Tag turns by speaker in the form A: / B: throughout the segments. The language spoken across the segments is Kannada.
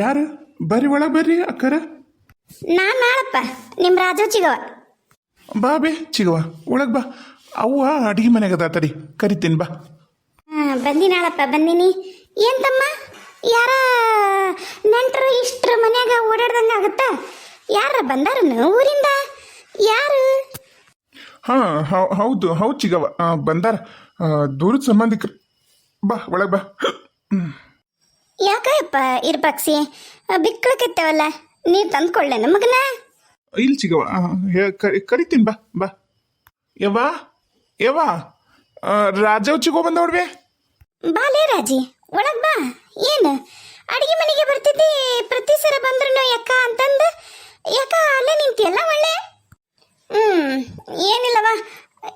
A: ಯಾರು? ಬರ್ರಿ ಒಳಗೆ ಬರ್ರಿ ಅಕ್ಕರ.
B: ನಾನ್ ನಾಳಪ್ಪ ನಿಮ್ಮ ರಾಜು ಚಿಗವ.
A: ಬಾ ಬೇ ಚಿಗವ ಒಳಗೆ ಬಾ. ಅವ್ವ ಅಡಿಗೆ ಮನೆಗದ ತಡಿ ಕರಿತೀನಿ ಬಾ.
B: ಬಂದಿ ನಾಳಪ್ಪ ಬಂದಿನಿ. ಏನ್ ತಮ್ಮ? ಯಾರ ನೆಂಟರು ಇಷ್ಟ್ರ ಮನ್ಯಾಗ ಓಡಾಡ್ದಂಗ ಆಗುತ್ತ? ಯಾರ ಬಂದಾರನು ಊರಿಂದ? ಯಾರು?
A: ಹಾ ಹೌದು ಹೌದು ಚಿಗವ. ಬಂದಾರ. ದೂರದ ಸಂಬಂಧಿಕರು. ಬಾ ಒಳಗೆ ಬಾ.
B: ಯಾಕಪ್ಪ ಇರ್ಬಾಕ್ಸಿ? ಬಿಕ್ಕಳಕ್ಕೆತ್ತವಲ್ಲ ನೀ ತಂದ್ಕೊಳ್ಳೇನು ಮಗನ?
A: ಇಲ್ಲಿ ಚಿಗವ ಕರಿತೀನಿ ಬಾ ಬಾ. ಯವ್ವ ಯವ್ವ. ರಾಜವ್ ಚಿಗೋ ಬಂದವ್ರಿ
B: ಬಾಲೇ ರಾಜಿ ಒಳಗ್ ಬಾ. ಏನು? ಅಡಿಗೆ ಮನೆಗೆ ಬರ್ತಿದ್ದಿ ಪ್ರತಿ ಸಲ ಬಂದ್ರು ಯಾಕ ಅಂತಂದು? ಯಾಕ ಅಲ್ಲೇ ನಿಂತಿಯಲ್ಲ ಒಳ್ಳೆ? ಹ್ಮ್ ಏನಿಲ್ಲವ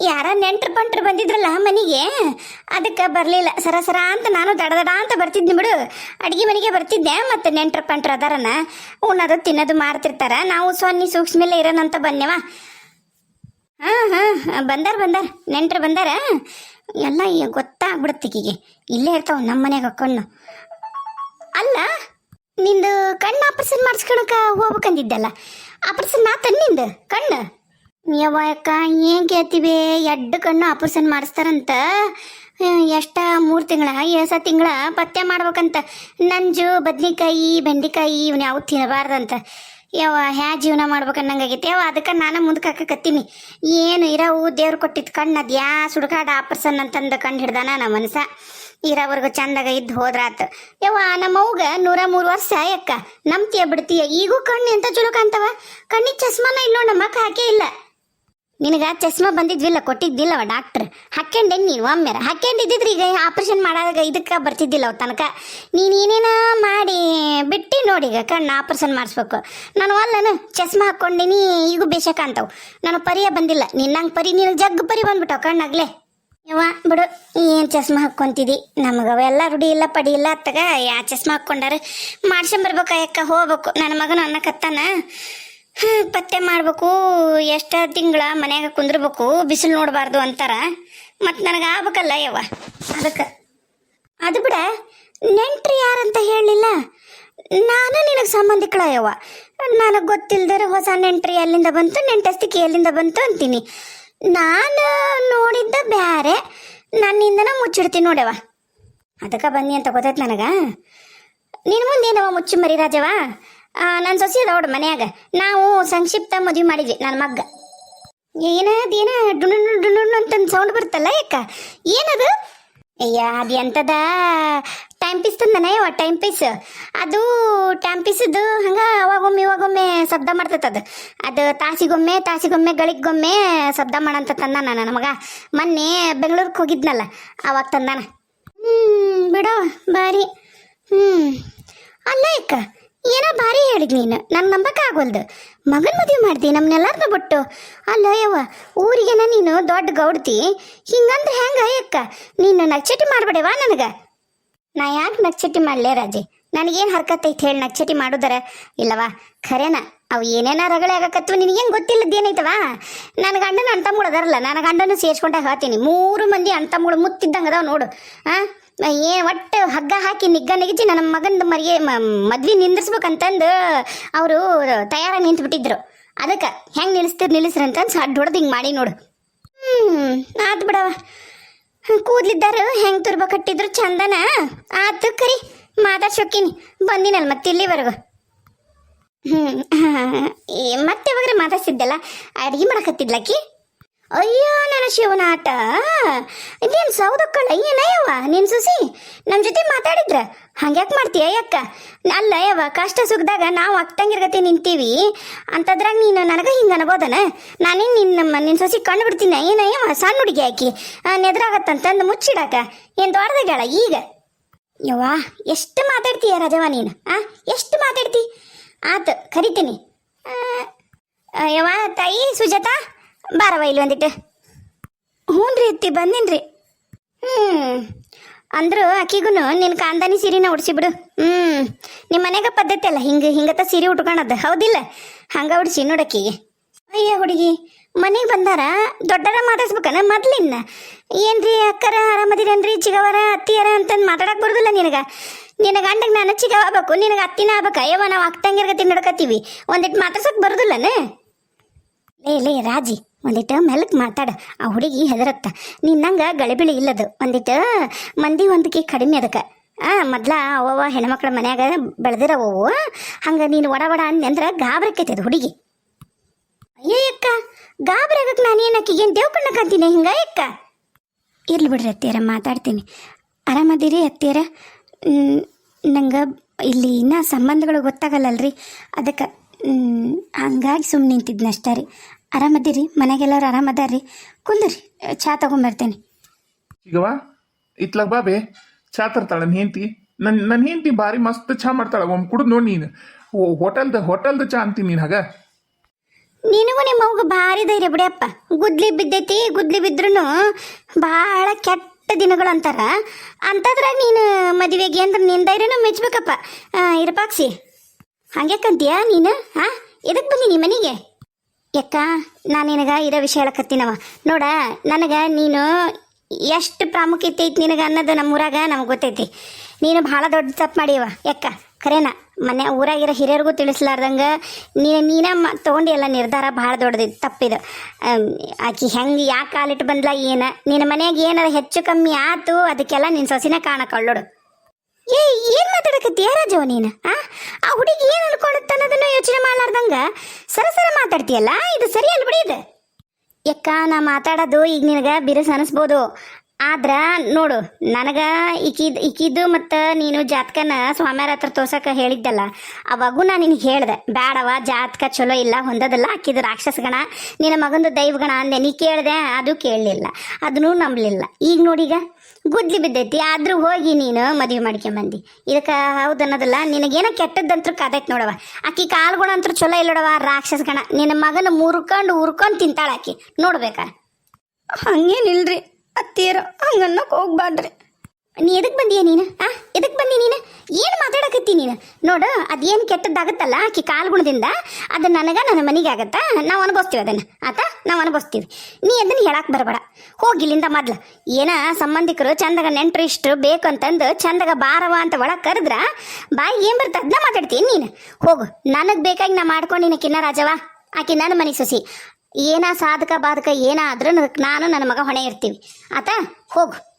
B: ಯಾರ ನೆಂಟ್ರು ಪಂಟ್ರು ಬಂದಿದ್ರಲ್ಲ ಮನೆಗೆ? ಅದಕ್ಕೆ ಬರಲಿಲ್ಲ. ಸರ ಸರ ಅಂತ ನಾನು ದಡ ದಡ ಅಂತ ಬರ್ತಿದ್ನಿ ಬಿಡು. ಅಡುಗೆ ಮನೆಗೆ ಬರ್ತಿದ್ದೆ, ಮತ್ತು ನೆಂಟ್ರು ಪಂಟ್ರು ಅದಾರನ. ಉಣ್ಣೋದು ತಿನ್ನೋದು ಮಾಡ್ತಿರ್ತಾರ. ನಾವು ಸೊನ್ನಿ ಸೂಕ್ಷ್ಮೇಲೆ ಇರೋಣಂತ ಬನ್ಯವ ಹಾಂ ಹಾಂ ಬಂದಾರ ಬಂದಾರ. ನೆಂಟ್ರು ಬಂದಾರ? ಎಲ್ಲ ಗೊತ್ತಾಗ್ಬಿಡುತ್ತೆ ಈಕಿಗೆ. ಇಲ್ಲೇ ಇರ್ತಾವ ನಮ್ಮ ಮನೆಗೆ ಕಣ್ಣು ಅಲ್ಲ, ನಿಂದು ಕಣ್ಣು ಆಪರೇಷನ್ ಮಾಡಿಸ್ಕೊಳಕ ಹೋಗ್ಬೇಕಂದಿದ್ದಲ್ಲ. ಆಪರೇಷನ್ ನಾ ನಿಂದು, ಕಣ್ಣು? ಯವ್ವ ಅಕ್ಕ, ಏನ್ ಕೇಳ್ತೀವಿ? ಎಡ್ಡು ಕಣ್ಣು ಆಪರೇಷನ್ ಮಾಡಿಸ್ತಾರಂತ. ಎಷ್ಟ? ಮೂರು ತಿಂಗಳ ಎಸ ತಿಂಗಳ ಪತ್ತೆ ಮಾಡ್ಬೇಕಂತ. ನಂಜು, ಬದ್ನಿಕಾಯಿ, ಬೆಂಡೆಕಾಯಿ, ಇವನ್ ಯಾವ ತಿನ್ನಬಾರ್ದಂತ. ಯಾವ ಹ್ಯಾ ಜೀವನ ಮಾಡ್ಬೇಕನ್ನಂಗಾಗೈತಿ ಯಾವ ಅದಕ್ಕೆ ನಾನು ಮುಂದಕ್ಕೆ ಹಾಕಕತ್ತೀನಿ. ಏನು ಇರವು? ದೇವ್ರು ಕೊಟ್ಟಿದ್ದು ಕಣ್ಣು ಅದು ಯಾ ಸುಡ್ಕಾಡ ಆಪರೇಷನ್ ಅಂತಂದು ಕಂಡು ಹಿಡ್ದಾನ ನಮ್ಮ ಮನಸ ಇರೋವರೆಗೂ ಚಂದಾಗ ಇದ್ದು ಹೋದ್ರಾತು. ಯವ್ವ, ನಮ್ಮ ಅವ್ಗ ನೂರ ಮೂರು ವರ್ಷ ಯಾಕ ನಂಬ್ತೀಯ ಬಿಡ್ತೀಯ? ಈಗೂ ಕಣ್ಣು ಎಂತ ಚಲೋ ಕಾಣ್ತವ ಕಣ್ಣಿಗೆ ಚಸ್ಮಾನ ಇಲ್ಲೋ, ನಮ್ಮ ಹಾಕೇ ಇಲ್ಲ. ನಿನಗ ಚಸ್ಮಾ ಬಂದಿದ್ವಿಲ್ಲ, ಕೊಟ್ಟಿದ್ದಿಲ್ಲವ ಡಾಕ್ಟರ್ ಹಾಕ್ಯಂಡೆ ನೀನು ಒಮ್ಮೆರ. ಹಾಕ್ಯಂಡಿದ್ದಿದ್ರಿ ಈಗ ಆಪರೇಷನ್ ಮಾಡಾಗ ಇದಕ್ಕೆ ಬರ್ತಿದ್ದಿಲ್ಲ ಅವ ತನಕ. ನೀನು ಏನೇನ ಮಾಡಿ ಬಿಟ್ಟು ನೋಡಿ ಈಗ ಕಣ್ಣು ಆಪರೇಷನ್ ಮಾಡಿಸ್ಬೇಕು. ನಾನು ಅಲ್ಲನು ಚಸ್ಮಾ ಹಾಕ್ಕೊಂಡಿನಿ, ಈಗೂ ಬೇಷಕ ಅಂತವು. ನಾನು ಪರಿಯ ಬಂದಿಲ್ಲ. ನಿನ್ನಂಗೆ ಪರಿ, ನೀನು ಜಗ್ ಪರಿ ಬಂದ್ಬಿಟ್ಟವು ಕಣ್ಣಾಗ್ಲೇ. ಯವ್ವ, ಬಿಡು, ಏನು ಚಸ್ಮಾ ಹಾಕ್ಕೊಂತಿದ್ದಿ ನಮಗೆ ಅವೆಲ್ಲ ರೂಢಿ ಇಲ್ಲ, ಪಡಿ ಇಲ್ಲ ಅತ್ತಗ. ಯಾ ಚಸ್ಮಾ ಹಾಕ್ಕೊಂಡಾರ ಮಾಡ್ಸಂಬರ್ಬೇಕು ಅಯ್ಯಕ್ಕ, ಹೋಗ್ಬೇಕು. ನನ್ನ ಮಗನ ಅನ್ನಕತ್ತಾನ. ಹ್ಮ್, ಪತ್ತೆ ಮಾಡ್ಬೇಕು. ಎಷ್ಟ ತಿಂಗಳ ಮನ್ಯಾಗ ಕುಂದ್ರಬೇಕು ಬಿಸಿಲು ನೋಡಬಾರ್ದು ಅಂತಾರ. ಮತ್ ನನಗೆ ಆಗ್ಬೇಕಲ್ಲ ಯವ್ವ. ಅದಕ್ಕೆ. ಅದು ಬಿಡ ನೆಂಟ್ರಿ ಯಾರಂತ ಹೇಳಲಿಲ್ಲ? ನಾನು ನಿನಗೆ ಸಂಬಂಧಿಕಳ ಯವ್ವ. ನನಗೆ ಗೊತ್ತಿಲ್ದರೆ ಹೊಸ ನೆಂಟ್ರಿ ಎಲ್ಲಿಂದ ಬಂತು ನೆಂಟಸ್ತಿಕೆ ಎಲ್ಲಿಂದ ಬಂತು ಅಂತೀನಿ. ನಾನು ನೋಡಿದ್ದ ಬ್ಯಾರೆ ನನ್ನಿಂದನ ಮುಚ್ಚಿಡ್ತೀನಿ ನೋಡವ ಅದಕ್ಕೆ ಬನ್ನಿ ಅಂತ ಗೊತ್ತೈತೆ ನನಗೆ. ನಿನ್ನ ಮುಂದೇನವ ಮುಚ್ಚು ಮರಿ ರಾಜವ ನನ್ನ ಸೊಸಿ ಅದ ಮನ್ಯಾಗ. ನಾವು ಸಂಕ್ಷಿಪ್ತ ಮದುವೆ ಮಾಡಿದ್ವಿ ನನ್ನ ಮಗ್ಗ. ಏನದು ಅದೇನ ಡುಣು ಡುಣು ಅಂತಂದು ಸೌಂಡ್ ಬರುತ್ತಲ್ಲ ಯಾಕ? ಏನದು? ಅಯ್ಯ, ಅದು ಎಂತದ? ಟೈಮ್ ಪೀಸ್ ತಂದನೇ ಟೈಮ್ ಪೀಸ್ ಅದು ಟೈಮ್ ಪೀಸದು ಹಂಗ ಅವಾಗೊಮ್ಮೆ ಇವಾಗೊಮ್ಮೆ ಶಬ್ದ ಮಾಡ್ತೈತದು ಅದು. ತಾಸಿಗೊಮ್ಮೆ ತಾಸಿಗೊಮ್ಮೆ, ಗಳಿಗೊಮ್ಮೆ ಶಬ್ದ ಮಾಡಂತ ತಂದಾನ ನನ್ನ ಮಗ. ಮೊನ್ನೆ ಬೆಂಗಳೂರಿಗೆ ಹೋಗಿದ್ನಲ್ಲ, ಅವಾಗ ತಂದಾನ. ಹ್ಮ್, ಬಿಡೋ, ಬಾರಿ. ಹ್ಮ್. ಅಲ್ಲ ಅಕ್ಕ ಭಾರಿ ಹೇಳಿದ್ ನೀನು. ನನ್ನ ನಂಬಕ್ಕೆ ಆಗೋಲ್ದು. ಮಗನ ಮದುವೆ ಮಾಡ್ತಿ ನಮ್ಮನ್ನೆಲ್ಲಾರ್ನ ಬಿಟ್ಟು. ಅಲ್ಲ ಯವ್ವ, ಊರಿಗೆನ ನೀನು ದೊಡ್ಡ ಗೌಡ್ತಿ. ಹಿಂಗಂದ್ರೆ ಹೆಂಗ ಅಕ್ಕ ನೀನು ನಕ್ಚಟಿ ಮಾಡ್ಬೇಡವಾ ನನಗೆ? ನಾ ಯಾಕೆ ನಕ್ಚಟಿ ಮಾಡಲೇ ರಾಜಿ? ನನಗೇನು ಹರ್ಕತ್ ಐತೆ ಹೇಳಿ ನಕ್ಚಟಿ ಮಾಡುದರ? ಇಲ್ಲವಾ ಖರೇನ, ಅವು ಏನೇನ ರಗಳೆ ಆಗಕತ್ವ ನಿನಗೇನು ಗೊತ್ತಿಲ್ಲದ ಏನೈತವಾ ನನ್ನ ಗಂಡನ ಅಣ್ತಮ್ಮಗಳು ಅದಾರಲ್ಲ ನನ್ನ ಗಂಡನೂ ಸೇರ್ಸ್ಕೊಂಡಾಗ ಹೇಳ್ತೀನಿ. ಮೂರು ಮಂದಿ ಮುತ್ತಿದ್ದಂಗೆ ಅದಾವ ನೋಡು. ಹಾಂ ಏನು ಒಟ್ಟು ಹಗ್ಗ ಹಾಕಿ ನಿಗ್ಗ ನೆಗಿಚಿ ನನ್ನ ಮಗಂದು ಮರಿಗೆ ಮದ್ವೆ ನಿಂದಿರ್ಸ್ಬೇಕಂತಂದು ಅವರು ತಯಾರಾಗಿ ನಿಂತ್ಬಿಟ್ಟಿದ್ರು. ಅದಕ್ಕೆ ಹೆಂಗೆ ನಿಲ್ಲಿಸ್ತೀರಿ ನಿಲ್ಲಿಸ್ರಿ ಅಂತಂದು ಸಡ್ ಹೊಡೆದು ಹಿಂಗೆ ಮಾಡಿ ನೋಡು. ಹ್ಞೂ ಆತು ಬಿಡವ. ಕೂದ್ಲಿದ್ದಾರು ಹೆಂಗೆ ತುರ್ಬ ಕಟ್ಟಿದ್ರು ಚಂದನ? ಆತು ಕರಿ, ಮಾತಾಡ್ಸೋಕಿನಿ. ಬಂದಿನಲ್ಲ ಮತ್ತೆ ಇಲ್ಲಿವರೆಗೂ. ಹ್ಞೂ ಮತ್ತೆ ಯಾವಾಗ್ರೆ ಮಾತಾಡ್ಸಿದ್ದಲ್ಲ? ಅಡ್ಗೆ ಮಾಡಕತ್ತಿದ್ಲಕ್ಕಿ ಅಯ್ಯೋ, ನನ್ನ ಶಿವನಾಟ ಇದೇನು ಸೌದಕ್ಕಳ ಏನಯ್ಯವ್ವ ನಿನ್ ಸುಸಿ ನಮ್ಮ ಜೊತೆ ಮಾತಾಡಿದ್ರ? ಹಂಗ್ಯಾಕೆ ಮಾಡ್ತೀಯ ಅಕ್ಕ ಅಲ್ಲ ಯವ್ವ ಕಷ್ಟ ಸುಖದಾಗ ನಾವು ಅಕ್ಕಂಗಿರ್ಗತಿ ನಿಂತೀವಿ. ಅಂತದ್ರಾಗ ನೀನು ನನಗೆ ಹಿಂಗೆ ಅನ್ಬೋದನ? ನಾನೇನು ನಿನ್ನ ನಿನ್ನ ಸೊಸಿ ಕಂಡು ಬಿಡ್ತೀನಿ? ಏನಯ್ಯವ್ವ ಸಣ್ಣ ಹುಡುಗಿ ಹಾಕಿ ನೆದ್ರಾಗತ್ತಂತಂದು ಮುಚ್ಚಿಡಾಕ. ಏನು ದೊಡ್ಡದಾಗ್ಯಾಳ ಈಗ? ಯವ್ವ, ಎಷ್ಟು ಮಾತಾಡ್ತೀಯ ರಾಜವ್ವ ನೀನು? ಆ, ಎಷ್ಟು ಮಾತಾಡ್ತಿ? ಆತು, ಕರಿತೀನಿ. ಯವ್ವ ತಾಯಿ ಸುಜಾತ? ಬಾರವ ಇಲ್ಲಿ ಒಂದಿಟ್ಟು. ಹ್ಞೂ ರೀ ಅತ್ತಿ, ಬಂದಿನ್ರಿ. ಹ್ಞೂ ಅಂದ್ರು ಆಕಿಗೂ ನಿನ್ನ ಕಾಂದಾನಿ ಸೀರೆನ ಉಡ್ಸಿಬಿಡು ಹ್ಞೂ ನಿಮ್ಮ ಮನೆಗ ಪದ್ಧತಿ ಅಲ್ಲ, ಹಿಂಗೆ ಹಿಂಗತ್ತ ಸೀರೆ ಉಟ್ಕೊಳದ ಹೌದಿಲ್ಲ? ಹಂಗ ಉಡ್ಸಿ ನೋಡಕ್ಕಿಗೆ ಅಯ್ಯ ಹುಡುಗಿ, ಮನೆಗೆ ಬಂದಾರ, ದೊಡ್ಡರ ಮಾತಾಡ್ಸ್ಬೇಕನ ಮೊದ್ಲಿನ್ನ? ಏನ್ರಿ ಅಕ್ಕರ ಆರಾಮದಿರೇನ್ರಿ, ಚಿಗವರ, ಅತ್ತಿಯರ ಅಂತಂದು ಮಾತಾಡಕ್ ಬರುದಿಲ್ಲ ನಿನಗ? ನಿನ್ನ ಗಂಡಗೆ ನಾನು ಚಿಗವ ಆಗ್ಬೇಕು, ನಿನಗೆ ಅತ್ತಿನ ಆಗ್ಬೇಕು. ಅಯ್ಯವ ನಾವು ಅಕ್ಕಂಗಿರ್ಗತಿ ನಡ್ಕತ್ತೀವಿ. ಒಂದಿಟ್ಟು ಮಾತಾಡ್ಸಕ್ ಬರುದಿಲ್ಲನ? ಲೇ ಲೇ, ರಾಜಿ. ಒಂದಿಟ್ಟು ಮೆಲ್ಲಕ್ ಮಾತಾಡ, ಆ ಹುಡುಗಿ ಹೆದರತ್ತ. ನಿನ್ನಂಗ ಗಳಿಬಿಳಿ ಇಲ್ಲದು. ಒಂದಿಟ್ಟು ಮಂದಿ ಒಂದಕ್ಕೆ ಕಡಿಮೆ ಅದಕ್ಕೆ. ಆ, ಮೊದ್ಲ ಅವವ ಹೆಣ್ಮಕ್ಳ ಮನ್ಯಾಗ ಬೆಳೆದಿರವು ಹಂಗೆ ನೀನು ಒಡ ಒಡ ಅಂದ್ರ ಗಾಬರಕ್ಕೈತೆ ಅದು ಹುಡುಗಿ. ಅಯ್ಯಕ್ಕ ಗಾಬರಿ ಆಗಕ್ಕೆ ನಾನು ಏನಕ್ಕೆ ಏನು ದೇವ್ ಕಣ್ಣಕ್ಕಂತೀನಿ ಹಿಂಗ ಯಕ್ಕ ಇರ್ಲಿ ಬಿಡ್ರಿ ಅತ್ತಿಯರ, ಮಾತಾಡ್ತೀನಿ. ಆರಾಮದಿರಿ ಅತ್ತಿಯರ? ನಂಗೆ ಇಲ್ಲಿ ಇನ್ನೂ ಸಂಬಂಧಗಳು ಗೊತ್ತಾಗಲ್ಲಲ್ರಿ. ಅದಕ್ಕೆ ಹಂಗಾಗಿ ಸುಮ್ಮನೆ ನಿಂತಿದ್ನಷ್ಟೇ ರೀ. ಆರಾಮದಿರಿ? ಮನೆಗೆಲ್ಲರೂ ಆರಾಮದಾರ್ರಿ? ಕುಂದ್ರಿ ಚಾ ತಗೊಂಬರ್ತೇನೆ.
A: ಚಿಗವ ಇತ್ಲಾಗ ಬಾಬೆ ಚಾ ತರ್ತಾಳೆ ನನ್ನ ಹೆಂಡತಿ. ನನ್ನ ನನ್ನ ಹೆಂಡತಿ ಭಾರಿ ಮಸ್ತ್ ಚಾ ಮಾಡ್ತಾಳೆ ಒಮ್ಮೆ ಕುಡಿದು ನೋಡಿ ನೀನು. ಓ ಹೋಟೆಲ್ದ ಹೋಟೆಲ್ದ ಚಾ ಅಂತೀನಿ ನೀನು ಹಾಗ?
B: ನಿನಗೂ ನಿಮ್ಮ ಅವ್ಗ ಭಾರಿ ಧೈರ್ಯ ಬಿಡಿಯಪ್ಪ ಗುದ್ಲಿ ಬಿದ್ದೈತಿ ಗುದ್ಲಿ ಬಿದ್ರೂ ಭಾಳ ಕೆಟ್ಟ ದಿನಗಳು ಅಂತಾರ. ಅಂಥದ್ರಾಗ ನೀನು ಮದುವೆಗೆ ಅಂದ್ರೆ ನಿನ್ನ ಧೈರ್ಯನೂ ಮೆಚ್ಚಬೇಕಪ್ಪ ಇರಪಾಕ್ಸಿ. ಹಂಗ್ಯಾಕಂತೀಯ ನೀನು? ಹಾ ಎದಕ್ಕೆ ಬಂದಿ ಮನೆಗೆ? ಯಕ್ಕ ನಾನು ನಿನಗ ಇರೋ ವಿಷಯ ಹೇಳಕತ್ತೀನವ. ನೋಡ, ನನಗೆ ನೀನು ಎಷ್ಟು ಪ್ರಾಮುಖ್ಯತೆ ಐತಿ ನಿನಗೆ ಅನ್ನೋದು ನಮ್ಮ ಊರಾಗ ನಮ್ಗೆ ಗೊತ್ತೈತಿ. ನೀನು ಭಾಳ ದೊಡ್ಡ ತಪ್ಪು ಮಾಡಿಯವ. ಯಕ್ಕ, ಖರೇನ? ಮನೆ ಊರಾಗಿರೋ ಹಿರಿಯರಿಗೂ ತಿಳಿಸ್ಲಾರ್ದಂಗೆ ನೀನು ನೀನ ಮ ತೊಗೊಂಡಿಯಲ್ಲ ನಿರ್ಧಾರ ಭಾಳ ದೊಡ್ಡದು ತಪ್ಪಿದ ಆಕಿ ಹೆಂಗೆ ಯಾಕೆ ಕಾಲಿಟ್ಟು ಬಂದ್ಲ ಏನ? ನಿನ್ನ ಮನೆಯಾಗ ಏನಾರ ಹೆಚ್ಚು ಕಮ್ಮಿ ಆತು, ಅದಕ್ಕೆಲ್ಲ ನಿನ್ನ ಸೊಸಿನ ಕಾಣಕೊಳ್ಳೋಡು ಏ, ಏನ್ ಮಾತಾಡಕತ್ತೀಯ ರಾಜವ ನೀನು? ಆ ಆ ಹುಡುಗಿ ಏನ್ ಅನ್ಕೊಳತ್ತ ಅನ್ನೋದನ್ನ ಯೋಚನೆ ಮಾಡ್ಲಾರ್ದಂಗ ಸರಸರ ಮಾತಾಡ್ತೀಯಲ್ಲ? ಇದು ಸರಿ ಅಲ್ ಬಿಡಿ ಇದು. ಯಕ್ಕ, ನಾ ಮಾತಾಡೋದು ಈಗ ನಿನಗ ಬಿರುಸ ಅನಿಸ್ಬೋದು. ಆದ್ರ ನೋಡು, ನನಗ ಈಕಿದ್ ಈಕಿದ್ದು ಮತ್ತು ನೀನು ಜಾತಕನ ಸ್ವಾಮ್ಯಾರ ಹತ್ರ ತೋರ್ಸಕ ಹೇಳಿದ್ದಲ್ಲ, ಅವಾಗೂ ನಾನು ನಿನಗೆ ಹೇಳ್ದೆ ಬ್ಯಾಡವ ಜಾತಕ ಚಲೋ ಇಲ್ಲ, ಹೊಂದದಲ್ಲ, ಆಕಿದು ರಾಕ್ಷಸಗಣ, ನಿನ್ನ ಮಗಂದು ದೈವಗಣ ಅಂದೆ, ನೀ ಕೇಳ್ದೆ, ಅದು ಕೇಳಲಿಲ್ಲ, ಅದನ್ನೂ ನಂಬಲಿಲ್ಲ. ಈಗ ನೋಡೀಗ ಗುದ್ಲಿ ಬಿದ್ದೈತಿ, ಆದ್ರೂ ಹೋಗಿ ನೀನು ಮದುವೆ ಮಾಡ್ಕೊಂಬಂದಿ. ಇದಕ್ಕೆ ಹೌದು ಅನ್ನೋದಲ್ಲ, ನಿನಗೇನೋ ಕೆಟ್ಟದ್ದಂತೂ ಕಾದೈತ್ ನೋಡವ ಆಕಿ ಕಾಲ್ಗಳು ಅಂತೂ ಚಲೋ ಇಲ್ಲ ರಾಕ್ಷಸ ಗಣ ನಿನ್ನ ಮಗನ ಮುರ್ಕೊಂಡು ಉರ್ಕೊಂಡು ತಿಂತಾಳ ಆಕಿ. ನೋಡ್ಬೇಕಾ. ಹಂಗೇನಿಲ್ರಿ ಅತ್ತೀರ ಹಂಗನ್ನಕ್ಕೆ ಹೋಗ್ಬಾರ್ದ್ರಿ ನೀ ಎದಕ್ಕೆ ಬಂದೀಯ ನೀನು? ಆ ಎದಕ್ಕೆ ಬಂದಿ ನೀನು? ಏನು ಮಾತಾಡಕತ್ತಿ ನೀನು? ನೋಡು, ಅದೇನು ಕೆಟ್ಟದ್ದಾಗತ್ತಲ್ಲ ಆಕಿ ಕಾಲ್ಗುಣದಿಂದ? ಅದು ನನಗೆ ನನ್ನ ಮನೆಗೆ ಆಗತ್ತಾ. ನಾವು ಅನುಭವಿಸ್ತೀವಿ ಅದನ್ನು. ಆತ, ನಾವು ಅನುಭವಿಸ್ತೀವಿ. ನೀ ಅದನ್ನು ಹೇಳಕ್ಕೆ ಬರಬೇಡ. ಹೋಗಿ ಇಲ್ಲಿಂದ ಮೊದ್ಲು. ಏನ ಸಂಬಂಧಿಕರು ಚಂದಗ ನೆಂಟರು ಇಷ್ಟು ಬೇಕು ಅಂತಂದು ಚಂದಗ ಬಾರವ ಅಂತ ಒಳಗೆ ಕರೆದ್ರ ಬಾಯಿ ಏನು ಬರ್ತದೆ ಅದನ್ನ ಮಾತಾಡ್ತೀನಿ ನೀನು? ಹೋಗು. ನನಗೆ ಬೇಕಾಗಿ ನಾ ಮಾಡ್ಕೊಂಡು ನೀನು ಕಿನ್ನ ರಾಜವ ಆಕೆ ನನ್ನ ಮನೆ ಸೊಸಿ. ಏನ ಸಾಧಕ ಬಾಧಕ ಏನಾದ್ರೂ ನಾನು ನನ್ನ ಮಗ ಹೊಣೆ ಇರ್ತೀವಿ. ಆತ, ಹೋಗು.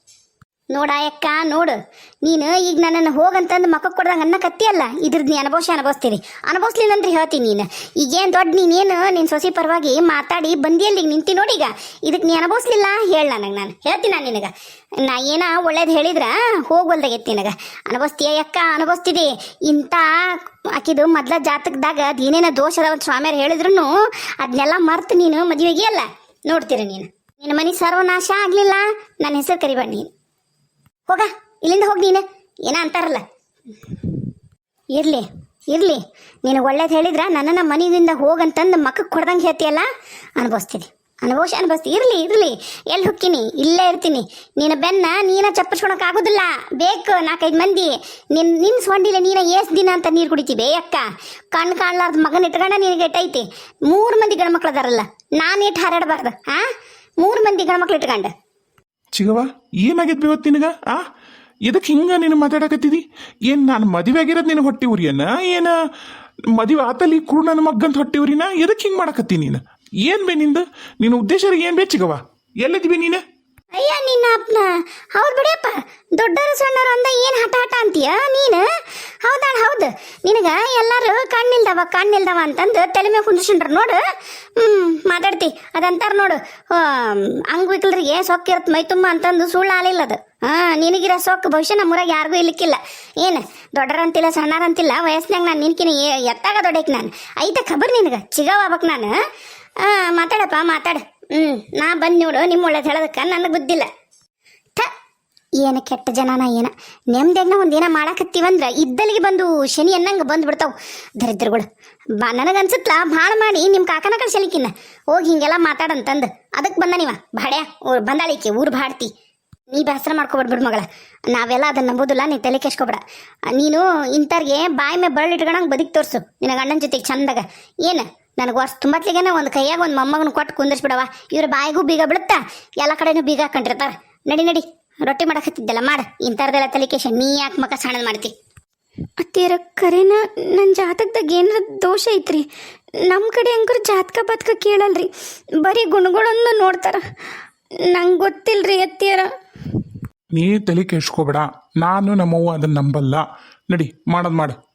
B: ನೋಡ ಅಕ್ಕ ನೋಡು. ನೀನು ಈಗ ನನ್ನನ್ನು ಹೋಗಂತಂದು ಮಕ್ಕ ಕೊಡ್ದಂಗೆ ಅನ್ನ ಕತ್ತಿಯಲ್ಲ ಇದ್ರದ್ದು ನೀ ಅನುಭವಿಸಿ ಅನುಭವಿಸ್ತೀನಿ ಅನುಭವಿಸ್ಲಿಲ್ಲ ಅಂದ್ರೆ ಹೇಳ್ತೀನಿ ನೀನು. ಈಗೇನು ದೊಡ್ಡ ನೀನೇನು ನಿನ್ನ ಸೊಸಿ ಪರವಾಗಿ ಮಾತಾಡಿ ಬಂದಿಯಲ್ಲಿ ನಿಂತಿ ನೋಡಿ ಈಗ. ಇದಕ್ಕೆ ನೀ ಅನುಭವಿಸ್ಲಿಲ್ಲ ಹೇಳ ನನಗೆ ನಾನು. ಹೇಳ್ತೀನಿ ನಾನು ನಿನಗೆ. ನಾ ಏನ ಒಳ್ಳೇದು ಹೇಳಿದ್ರೆ ಹೋಗ್ವಲ್ದಾಗೈತಿ ನಿನಗೆ. ಅನುಭವಿಸ್ತೀಯ ಅಕ್ಕ? ಅನುಭವಿಸ್ತಿದಿ. ಇಂಥ ಆಕಿದು ಮೊದ್ಲ ಜಾತಕದಾಗ ಅದೇನೇನೋ ದೋಷ ಅದ ಅಂತ ಸ್ವಾಮಿಯರು ಹೇಳಿದ್ರು ಅದನ್ನೆಲ್ಲ ಮರ್ತು ನೀನು ಮದುವೆಗೆ ಅಲ್ಲ. ನೋಡ್ತೀರ ನೀನು. ನಿನ್ನ ಮನೆ ಸರ್ವನಾಶ ಆಗಲಿಲ್ಲ. ನನ್ನ ಹೆಸರು ಕರಿಬೇಡ ನೀನು. ಹೋಗ, ಇಲ್ಲಿಂದ ಹೋಗಿ ನೀನು. ಏನ ಅಂತಾರಲ್ಲ. ಇರ್ಲಿ ಇರ್ಲಿ. ನೀನು ಒಳ್ಳೇದು ಹೇಳಿದ್ರ ನನ್ನನ್ನ ಮನೆಯಿಂದ ಹೋಗಂತಂದು ಮಕ್ಕಕ್ಕೆ ಕೊಡ್ದಂಗೆ ಹೇಳ್ತೀಯಲ್ಲ? ಅನುಭವಿಸ್ತೀನಿ. ಅನುಭವಿಸಿ ಅನುಭವಿಸ್ತೀನಿ ಇರ್ಲಿ ಇರ್ಲಿ. ಎಲ್ಲಿ ಹುಕ್ಕಿನಿ? ಇಲ್ಲೇ ಇರ್ತೀನಿ. ನಿನ್ನ ಬೆನ್ನ, ನೀನ ಆಗೋದಿಲ್ಲ. ಬೇಕು, ನಾಲ್ಕೈದು ಮಂದಿ. ನಿನ್ ನಿನ್ ಸೊಂಡಿಲ್ಲ ನೀನ ಏಸ್ ದಿನ ಅಂತ ನೀರು ಕುಡಿತೀವಿ, ಅಕ್ಕ. ಕಣ್ಣು ಕಾಣ್ಲಾರ್ದ ಮಗನ ಇಟ್ಕೊಂಡ ನಿನಗೆ ಎಟ್ಟೈತಿ ಮೂರು ಮಂದಿ ಗಂಡ್ಮಕ್ಳು ಅದಾರಲ್ಲ. ನಾನು ಇಟ್ಟು ಹಾರಾಡಬಾರ್ದು ಹಾ ಮೂರು ಮಂದಿ ಗಂಡ್ಮಕ್ಳು ಇಟ್ಕೊಂಡು.
A: ಚಿಗವ ಏನಾಗಿದ್ವಿ ಇವತ್ತು ನಿನಗ? ಆ? ಇದಕ್ಕೆ ಹಿಂಗ ನೀನು ಮಾತಾಡಕತ್ತಿದಿ? ಏನ್ ನಾನು ಮದುವೆ ಆಗಿರೋದು ನಿನಗೆ ಹೊಟ್ಟಿ ಉರಿಯನ ಏನ ಮದುವೆ ಆತಲ್ಲಿ ಕುರು ನನ್ನ ಮಗ್ಗಂತ ಹೊಟ್ಟಿ ಉರಿನ ಎದಕ್ಕೆ ಹಿಂಗೆ ಮಾಡಕತ್ತಿ ನೀನು? ಏನ್ ಬೇ ನಿಂದು? ನಿನ್ನ ಉದ್ದೇಶ ಏನ್ ಬೇ ಚಿಗವ? ಎಲ್ಲಿದ್ವಿ ನೀನು?
B: ಅಯ್ಯ, ನಿನ್ನ ಅಪ್ಪನ. ಹೌದು ಬಿಡಿಯಪ್ಪ ದೊಡ್ಡರು ಸಣ್ಣರು ಅಂದ ಏನು ಹಠ ಹಠ ಅಂತೀಯ? ನೀನು? ಹೌದಾಣ ಹೌದು. ನಿನಗ ಎಲ್ಲರೂ ಕಣ್ಣಿಲ್ದವ ಕಣ್ಣಿಲ್ದವ ಅಂತಂದು ತಲೆ ಮೇಲೆ ಕುಂದಿಸ್ಕೊಂಡ್ರ ನೋಡು. ಹ್ಞೂ ಮಾತಾಡ್ತಿ. ಅದಂತಾರ ನೋಡು. ಅಂಗವಿಕಲರಿಗೆ ಸೊಕ್ಕ ಇರತ್, ಮೈ ತುಂಬ ಅಂತಂದು ಸುಳ್ಳು ಆಲಿಲ್ಲ ಅದು ಹಾಂ, ನಿನಗಿರೋ ಸೊಕ್ಕ ಭವಿಷ್ಯ ನಮ್ಮೂರಾಗ ಯಾರಿಗೂ ಇಲ್ಲಿಕ್ಕಿಲ್ಲ. ಏನು, ದೊಡ್ಡರಂತಿಲ್ಲ, ಸಣ್ಣರಂತಿಲ್ಲ, ವಯಸ್ಸಿನಾಗ ನಾನು ನಿನ್ಕಿನ ಎತ್ತಾಗ ದೊಡ್ಡಕ್ಕೆ ನಾನು. ಐತ ಖಬರ್ ನಿನಗೆ? ಚಿಗವಾಗ್ಬೇಕು ನಾನು. ಹಾಂ, ಮಾತಾಡಪ್ಪ, ಮಾತಾಡು. ಹ್ಞೂ ನಾ ಬಂದು ನೋಡು ನಿಮ್ಮ ಒಳ್ಳೇದು ಹೇಳೋದಕ್ಕೆ ನನಗೆ ಬುದ್ಧಿಲ್ಲ. ಥ, ಏನು ಕೆಟ್ಟ ಜನನ ಏನ? ನೆಮ್ಮದಿಯಾಗ ಒಂದು ಏನ ಮಾಡಕತ್ತೀವಂದ್ರೆ ಇದ್ದಲ್ಲಿಗೆ ಬಂದು ಶನಿ ಅನ್ನಂಗೆ ಬಂದು ಬಿಡ್ತಾವ ದರಿದ್ರಗಳು ಬಾ ನನಗನ್ಸುತ್ತಲ ಭಾಳ ಮಾಡಿ ನಿಮ್ಮ ಕಾಕನ ಕಳ್ಸಲಿಕ್ಕಿನ್ನ. ಹೋಗಿ ಹಿಂಗೆಲ್ಲ ಮಾತಾಡಂತಂದು ಅದಕ್ಕೆ ಬಂದ ನೀವ, ಭಾಡ್ಯಾ ಬಂದಾಳಿಕೆ, ಊರು ಭಾಡ್ತಿ. ನೀ ಬೇಸರ ಮಾಡ್ಕೊಬಿಡ್ಬಿಡು ಮಗಳ. ನಾವೆಲ್ಲ ಅದನ್ನ ನಂಬೋದಿಲ್ಲ, ನೀ ತಲೆ ಕೆಸ್ಕೊಬೇಡ ನೀನು ಇಂಥವ್ರಿಗೆ ಬಾಯಿ ಮೇಲೆ ಬರಳಿಟ್ಕೊಂಡಂಗೆ ಬದುಕಿ ತೋರಿಸು ನಿನ್ನ ಅಣ್ಣನ ಜೊತೆಗೆ ಚಂದಾಗ. ಏನು? ನನಗೆ ವರ್ಷ ತುಂಬತ್ಲಿಗೆ ಒಂದು ಕೈಯಾಗ ಒಂದು ಮೊಮ್ಮಗನ ಕೊಟ್ಟು ಕುಂದಿರ್ಸ್ಬಿಡವ ಇವ್ರ ಬಾಯಿಗೂ ಬೀಗ ಬಿಡುತ್ತಾ ಎಲ್ಲ ಕಡೆನೂ ಬೀಗ ಹಾಕೊಂಡಿರ್ತಾರ ನಡಿ ನಡಿ. ರೊಟ್ಟಿ ಮಾಡಕತ್ತಿದ್ದಲ್ಲ ಮಾಡು. ಇಂಥದ್ದೆಲ್ಲ ತಲಿಕೇಶ ನೀ ಯಾಕೆ ಮಕ ಸಣ್ಣದು ಮಾಡ್ತಿ? ಅತ್ತಿಯರ ಕರೆನ ನನ್ನ ಜಾತಕದಾಗ ಏನಾರ ದೋಷ ಐತ್ರಿ. ನಮ್ಮ ಕಡೆ ಹಂಗ್ರ ಜಾತಕ ಬದ್ಕ ಕೇಳಲ್ರಿ. ಬರೀ ಗುಣಗಳನ್ನು ನೋಡ್ತಾರ. ನಂಗೆ ಗೊತ್ತಿಲ್ರಿ ಅತ್ತಿಯರ.
A: ನೀ ತಲೆ ಕೆಡ್ಸ್ಕೋಬೇಡ. ನಾನು ನಮ್ಮವ್ವ ಅದನ್ನ ನಂಬಲ್ಲ. ನಡಿ ಮಾಡೋದು ಮಾಡು.